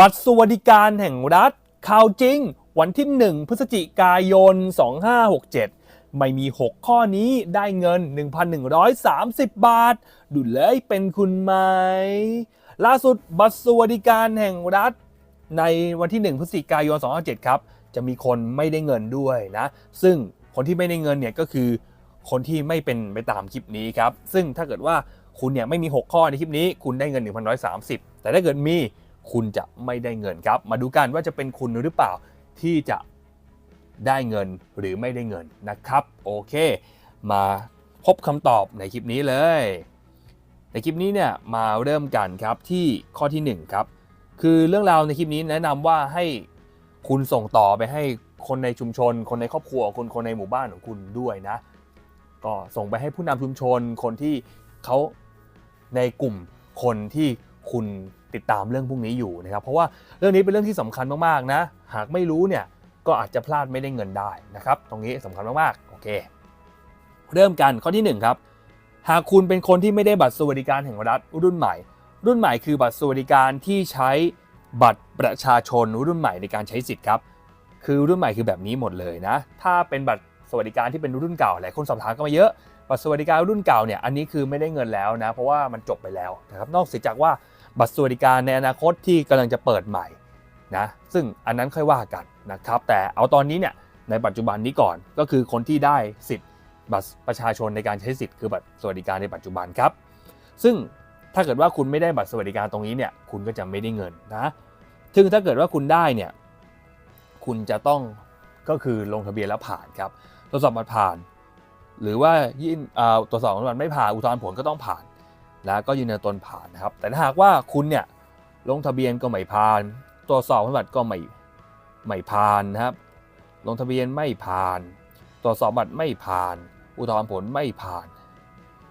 บัตรสวัสดิการแห่งรัฐข่าวจริง วันที่ 1 พฤศจิกายน 2567 ไม่มี 6 ข้อนี้ได้เงิน 1,130 บาท ดูเลยเป็นคุณไหม ล่าสุดบัตรสวัสดิการแห่งรัฐ ในวันที่ 1 พฤศจิกายน 2567 ครับ จะมีคนไม่ได้เงินด้วยนะ ซึ่งคนที่ไม่ได้เงินเนี่ยก็คือ คนที่ไม่เป็นไปตามคลิปนี้ครับ ซึ่งถ้าเกิดว่าคุณเนี่ยไม่มี 6 ข้อในคลิปนี้ คุณได้เงิน 1,130 แต่ถ้าเกิดมี คุณจะไม่ได้เงินครับ มาดูกันว่าจะเป็นคุณหรือเปล่าที่จะได้เงินหรือไม่ได้เงินนะครับ โอเค มาพบคำตอบในคลิปนี้เลย ในคลิปนี้เนี่ยมาเริ่มกันครับที่ข้อที่1ครับคือเรื่องราวในคลิปนี้แนะนำว่าให้คุณส่งต่อไปให้คนในชุมชน คนในครอบครัวคนคนในหมู่บ้านของคุณด้วยนะ ก็ส่งไปให้ผู้นำชุมชนคนที่เขาในกลุ่มคนที่คุณ ติดตามเรื่องพวกนี้อยู่นะครับเพราะว่าเรื่องนี้เป็นเรื่องที่สำคัญมากๆนะ หากไม่รู้เนี่ยก็อาจจะพลาดไม่ได้เงินได้นะครับ ตรงนี้สำคัญมากๆโอเค เริ่มกันข้อที่หนึ่งครับหากคุณเป็นคนที่ไม่ได้บัตรสวัสดิการแห่งรัฐรุ่นใหม่ รุ่นใหม่คือบัตรสวัสดิการที่ใช้บัตรประชาชนรุ่นใหม่ในการใช้สิทธิ์ครับคือรุ่นใหม่คือแบบนี้หมดเลยนะ ถ้าเป็นบัตรสวัสดิการที่เป็นรุ่นเก่าหลายคนสอบถามกันมาเยอะบัตรสวัสดิการรุ่นเก่าเนี่ยอันนี้คือไม่ได้เงินแล้วนะ เพราะว่ามันจบไปแล้วนะครับนอกเสียจากว่า บัตรสวัสดิการในอนาคตที่กำลังจะเปิดใหม่นะซึ่งอันนั้นค่อยว่ากันนะครับ แต่เอาตอนนี้เนี่ยในปัจจุบันนี้ก่อนก็คือคนที่ได้สิทธิ์บัตรประชาชนในการใช้สิทธิ์คือบัตรสวัสดิการในปัจจุบันครับ ซึ่งถ้าเกิดว่าคุณไม่ได้บัตรสวัสดิการตรงนี้เนี่ยคุณก็จะไม่ได้เงินนะซึ่งถ้าเกิดว่าคุณได้เนี่ยคุณจะต้องก็คือลงทะเบียนแล้วผ่านครับตรวจสอบบัตรผ่าน หรือว่ายื่นตรวจสอบบัตรไม่ผ่านอุทธรณ์ผลก็ต้องผ่าน แล้วก็ยืนยันตนผ่านนะครับ แต่ถ้าหากว่าคุณเนี่ยลงทะเบียนก็ไม่ผ่าน ตรวจสอบบัตรก็ไม่ไม่ผ่านนะครับ ลงทะเบียนไม่ผ่าน ตรวจสอบบัตรไม่ผ่าน อุทธรณ์ผลไม่ผ่าน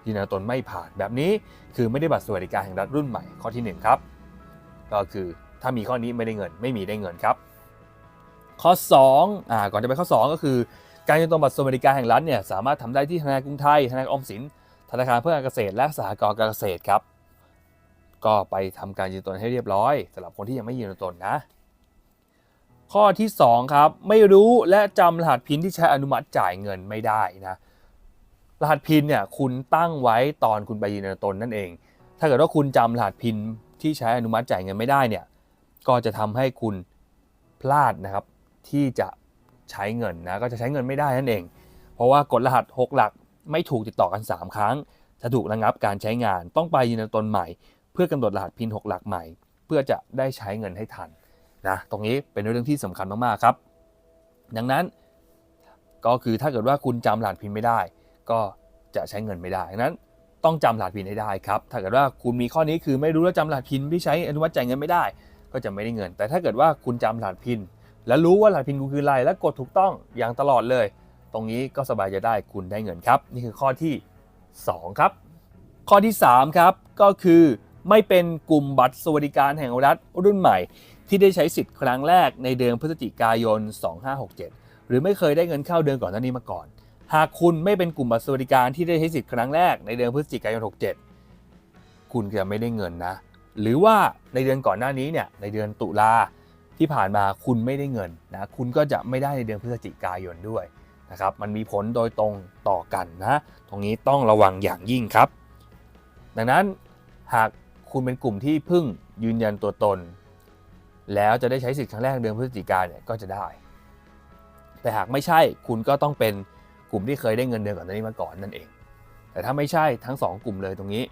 ยืนยันตนไม่ผ่านแบบนี้คือไม่ได้บัตรสวัสดิการแห่งรัฐรุ่นใหม่ข้อที่หนึ่งครับก็คือถ้ามีข้อนี้ไม่ได้เงิน ไม่มีได้เงินครับ ข้อ2อ่าก่อนจะไปข้อ 2 ก็คือ การยืนตรงบัตรสวัสดิการแห่งรัฐเนี่ยสามารถทำได้ที่ธนาคารกรุงไทยธนาคารออมสิน ธนาคารเพื่อการเกษตรและสหกรณ์การเกษตรครับ ก็ไปทำการยืนตนให้เรียบร้อยสำหรับคนที่ยังไม่ยืนตนนะ ข้อที่ 2 ครับ ไม่รู้และจำรหัสพินที่ใช้อนุมัติจ่ายเงินไม่ได้นะรหัสพินเนี่ยคุณตั้งไว้ตอนคุณไปยืนตนนั่นเอง ถ้าเกิดว่าคุณจำรหัสพินที่ใช้อนุมัติจ่ายเงินไม่ได้เนี่ยก็จะทำให้คุณพลาดนะครับที่จะใช้เงินนะก็จะใช้เงินไม่ได้นั่นเอง เพราะว่ากดรหัส 6 หลัก ไม่ถูกติดต่อกัน 3 ครั้งจะถูกระงับการใช้งานต้องไปยืนยันตนใหม่ เพื่อกำหนดรหัสพิน 6 หลักใหม่ เพื่อจะได้ใช้เงินให้ทันนะตรงนี้เป็นเรื่องที่สำคัญมากๆครับ ดังนั้นก็คือถ้าเกิดว่าคุณจำรหัสพินไม่ได้ ก็จะใช้เงินไม่ได้ดังนั้นต้องจำรหัสพินให้ได้ครับ ถ้าเกิดว่าคุณมีข้อนี้คือไม่รู้และจำรหัสพินที่ใช้อนุมัติจ่ายเงินไม่ได้ ก็จะไม่ได้เงิน แต่ถ้าเกิดว่าคุณจำรหัสพิน และรู้ว่ารหัสพินคุณคืออะไรและกดถูกต้องอย่างตลอดเลย ตรงนี้ก็สบายใจได้คุณได้เงินครับ นี่คือข้อที่ 2 ครับ ข้อที่ 3 ครับ ก็คือไม่เป็นกลุ่มบัตรสวัสดิการแห่งรัฐรุ่นใหม่ ที่ได้ใช้สิทธิ์ครั้งแรกในเดือนพฤศจิกายน 2567 หรือไม่เคยได้เงินเข้าเดือนก่อนหน้านี้มาก่อน หากคุณไม่เป็นกลุ่มบัตรสวัสดิการที่ได้ใช้สิทธิ์ครั้งแรกในเดือนพฤศจิกายน 67 คุณจะไม่ได้เงินนะ หรือว่าในเดือนก่อนหน้านี้เนี่ยในเดือนตุลาที่ผ่านมาคุณไม่ได้เงินนะคุณก็จะไม่ได้ในเดือนพฤศจิกายนด้วย นะครับมันมีผลโดยตรงต่อกันนะตรงนี้ต้องระวังอย่างยิ่งครับ ดังนั้นหากคุณเป็นกลุ่มที่พิ่งยืนยันตัวตน แล้วจะได้ใช้สิทธิ์ครั้งแรกเดือนพฤศจิกายนเนี่ยก็จะได้ แต่หากไม่ใช่คุณก็ต้องเป็นกลุ่มที่เคยได้เงินเดือนก่อนหน้านี้มาก่อนนั่นเอง แต่ถ้าไม่ใช่ทั้ง 2 กลุ่มเลยตรงนี้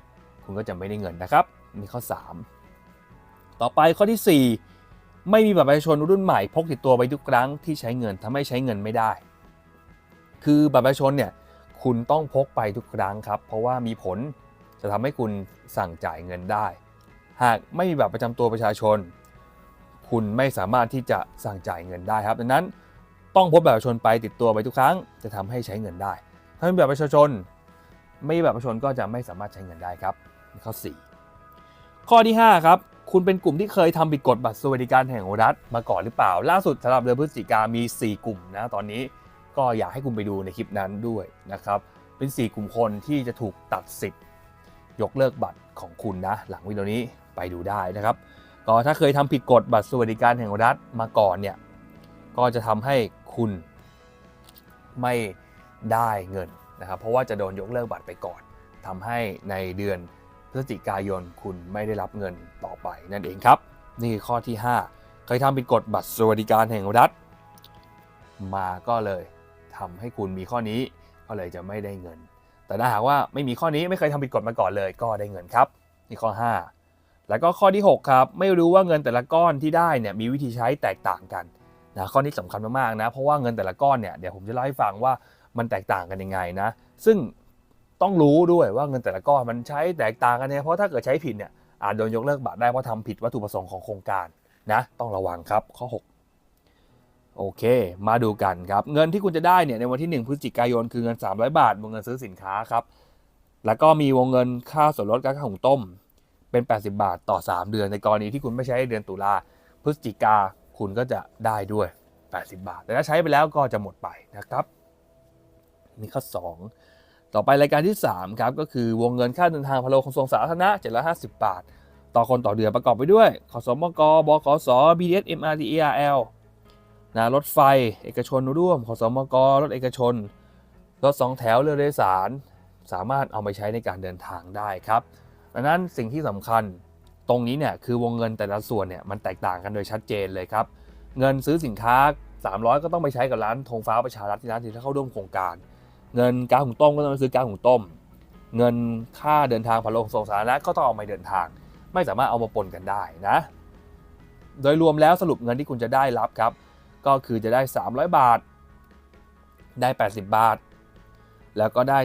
คุณก็จะไม่ได้เงินนะครับมีข้อ 3 ต่อไปข้อที่ 4 ไม่มีบัตรประชาชนรุ่นใหม่พกติดตัวไปทุกครั้งที่ใช้เงินทำให้ใช้เงินไม่ได้ คือบัตรประชาชนเนี่ยคุณต้องพกไปทุกครั้งครับ เพราะว่ามีผลจะทำให้คุณสั่งจ่ายเงินได้ หากไม่มีบัตรประจำตัวประชาชน คุณไม่สามารถที่จะสั่งจ่ายเงินได้ครับ ดังนั้นต้องพกบัตรประชาชนไปติดตัวไปทุกครั้ง จะทำให้ใช้เงินได้ ถ้าไม่มีบัตรประชาชน ไม่มีบัตรประชาชนก็จะไม่สามารถใช้เงินได้ครับนี่ข้อ 4 ข้อที่ 5 ครับ คุณเป็นกลุ่มที่เคยทำผิดกฎบัตรสวัสดิการแห่งรัฐมาก่อนหรือเปล่า ล่าสุดสำหรับเดือนพฤศจิกามี 4 กลุ่มนะตอนนี้ ก็อยากให้คุณไปดูในคลิปนั้นด้วยนะครับ เป็น 4 กลุ่มคนที่จะถูกตัดสิทธิ์ยกเลิกบัตรของคุณนะ หลังวิดีโอนี้ไปดูได้นะครับ ก็ถ้าเคยทำผิดกฎบัตรสวัสดิการแห่งรัฐมาก่อนเนี่ย ก็จะทำให้คุณไม่ได้เงินนะครับ เพราะว่าจะโดนยกเลิกบัตรไปก่อนทำให้ในเดือนพฤศจิกายนคุณไม่ได้รับเงินต่อไปนั่นเองครับ นี่ข้อที่ 5 เคยทำผิดกฎบัตรสวัสดิการแห่งรัฐ มาก็เลย ทำให้คุณมีข้อนี้ก็เลยจะไม่ได้เงิน แต่ถ้าหากว่าไม่มีข้อนี้ไม่เคยทำผิดกฎมาก่อนเลยก็ได้เงินครับนี่ข้อ 5 แล้วก็ข้อที่ 6 ครับ ไม่รู้ว่าเงินแต่ละก้อนที่ได้เนี่ยมีวิธีใช้แตกต่างกันนะข้อนี้สำคัญมากๆนะเพราะว่าเงินแต่ละก้อนเนี่ยเดี๋ยวผมจะเล่าให้ฟังว่ามันแตกต่างกันยังไงนะ ซึ่งต้องรู้ด้วยว่าเงินแต่ละก้อนมันใช้แตกต่างกันเนี่ยเพราะถ้าเกิดใช้ผิดเนี่ยอาจโดนยกเลิกบัตรได้เพราะทำผิดวัตถุประสงค์ของโครงการนะ ต้องระวังครับข้อ 6 โอเค มาดูกันครับ เงินที่คุณจะได้เนี่ยในวันที่ 1 พฤศจิกายนคือเงิน 300 บาทวงเงินซื้อสินค้าครับ แล้วก็มีวงเงินค่าส่วนลดค่าหุงต้ม เป็น 80 บาทต่อ 3 เดือน ในกรณีที่คุณไม่ใช้เดือนตุลาพฤศจิกาคุณก็จะได้ด้วย 80 บาท แต่ถ้าใช้ไปแล้วก็จะหมดไปนะครับนี่ข้อ 2 ต่อไปรายการที่ 3 ครับก็คือวงเงินค่าเดินทางพะโลขนส่งสาธารณะ750 บาท ต่อคนต่อเดือนประกอบไปด้วยขสมกบขส BTS MRT ERL นะรถไฟ เอกชนร่วมขสมกรถเอกชน รถสองแถวเรือโดยสาร สามารถเอาไปใช้ในการเดินทางได้ครับดังนั้นสิ่งที่สำคัญตรงนี้เนี่ยคือวงเงินแต่ละส่วนเนี่ยมันแตกต่างกันโดยชัดเจนเลยครับ เงินซื้อสินค้า 300 ก็ต้องไปใช้กับร้านธงฟ้าประชารัฐที่ร้านที่เข้าร่วมโครงการ เงินก๊าซหุงต้มก็ต้องไปซื้อก๊าซหุงต้ม เงินค่าเดินทางผ่านโลงส่งสาธารณะก็ต้องเอาไปเดินทาง ไม่สามารถเอามาปนกันได้นะ โดยรวมแล้วสรุปเงินที่คุณจะได้รับครับ ก็คือจะได้ 300 บาท ได้ 80 บาท แล้วก็ได้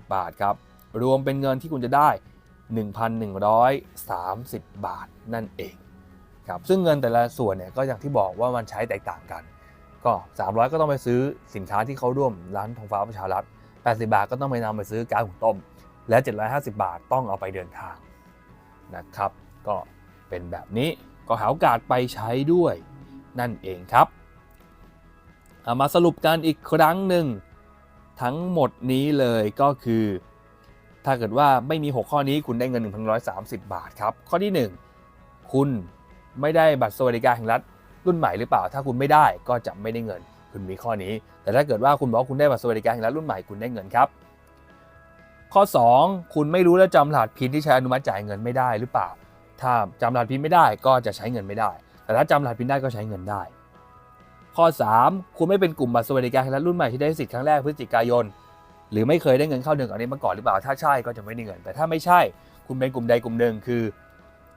750 บาทครับ รวมเป็นเงินที่คุณจะได้ 1,130 บาทนั่นเองครับซึ่งเงินแต่ละส่วนเนี่ยก็อย่างที่บอกว่ามันใช้แตกต่างกัน ก็ 300 ก็ต้องไปซื้อสินค้าที่เขาร่วมร้านทองฟ้าประชารัฐ 80 บาทก็ต้องไปนำไปซื้อก๊าซหุงต้ม และ 750 บาทต้องเอาไปเดินทางนะครับ ก็เป็นแบบนี้ก็หาโอกาสไปใช้ด้วย นั่นเองครับามาสรุปกันอีกครั้งหนึ่งทั้งหมดนี้เลยก็คือ ถ้าเกิดว่าไม่มี 6 ข้อนี้คุณได้เงิน 1,130 บาทครับ ข้อที่ 1 คุณไม่ได้บัตรสวัสดิการแห่งรัฐรุ่นใหม่หรือเปล่า ถ้าคุณไม่ได้ก็จะไม่ได้เงิน คุณมีข้อนี้ แต่ถ้าเกิดว่าคุณบอกคุณได้บัตรสวัสดิการแห่งรัฐรุ่นใหม่คุณได้เงินครับ ข้อ 2 คุณไม่รู้และจำรหัสพินที่ใช้อนุมัติจ่ายเงินไม่ได้หรือเปล่า ถ้าจำรหัสพินไม่ได้ก็จะใช้เงินไม่ได้ แต่ถ้าจำรหัสพินได้ก็ใช้เงินได้ ข้อ 3 คุณไม่เป็นกลุ่มบัตรสวัสดิการแห่งรัฐรุ่นใหม่ที่ได้สิทธิ์ครั้งแรกพฤศจิกายน หรือไม่เคยได้เงินเข้าเดือนก่อนนี้มาก่อนหรือเปล่า ถ้าใช่ก็จะไม่ได้เงิน แต่ถ้าไม่ใช่ คุณเป็นกลุ่มใดกลุ่มหนึ่งคือ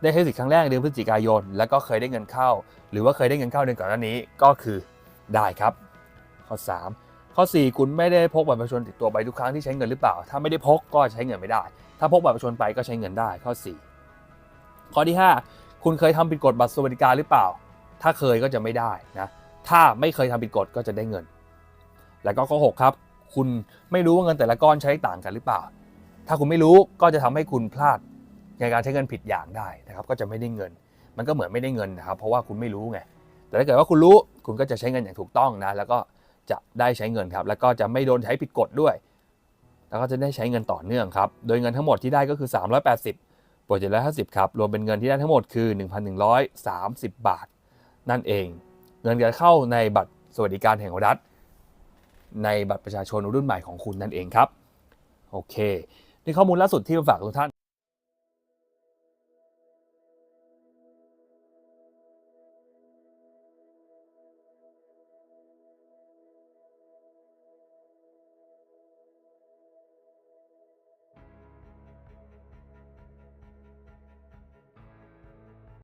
ได้ใช้สิทธิ์ครั้งแรกเดือนพฤศจิกายน แล้วก็เคยได้เงินเข้า หรือว่าเคยได้เงินเข้าเดือนก่อนหน้านี้ก็คือได้ครับ ข้อ 3 ข้อ 4 คุณไม่ได้พกบัตรประชาชนติดตัวไปทุกครั้งที่ใช้เงินหรือเปล่า ถ้าไม่ได้พกก็ใช้เงินไม่ได้ ถ้าพกบัตรประชาชนไปก็ใช้เงินได้ ข้อ 4 ข้อที่ 5 คุณเคยทำผิดกฎบัตรสวัสดิการหรือเปล่า ถ้าเคยก็จะไม่ได้นะ ถ้าไม่เคยทำผิดกฎก็จะได้เงิน แล้วก็ข้อ6ครับ คุณไม่รู้ว่าเงินแต่ละก้อนใช้ต่างกันหรือเปล่า ถ้าคุณไม่รู้ก็จะทำให้คุณพลาดในการใช้เงินผิดอย่างได้นะครับ ก็จะไม่ได้เงิน มันก็เหมือนไม่ได้เงินนะครับ เพราะว่าคุณไม่รู้ไง แต่ถ้าเกิดว่าคุณรู้ คุณก็จะใช้เงินอย่างถูกต้องนะ แล้วก็จะได้ใช้เงินครับ แล้วก็จะไม่โดนใช้ผิดกฎด้วย แล้วก็จะได้ใช้เงินต่อเนื่องครับ โดยเงินทั้งหมดที่ได้ก็คือ 380 วก750ครับ รวมเป็นเงินที่ได้ทั้งหมดคือ 1,130 บาท นั่นเอง เงินจะเข้าในบัตรสวัสดิการแห่งรัฐ ในบัตรประชาชนรุ่นใหม่ของคุณนั่นเองครับ โอเค นี่ข้อมูลล่าสุดที่มาฝากทุกท่าน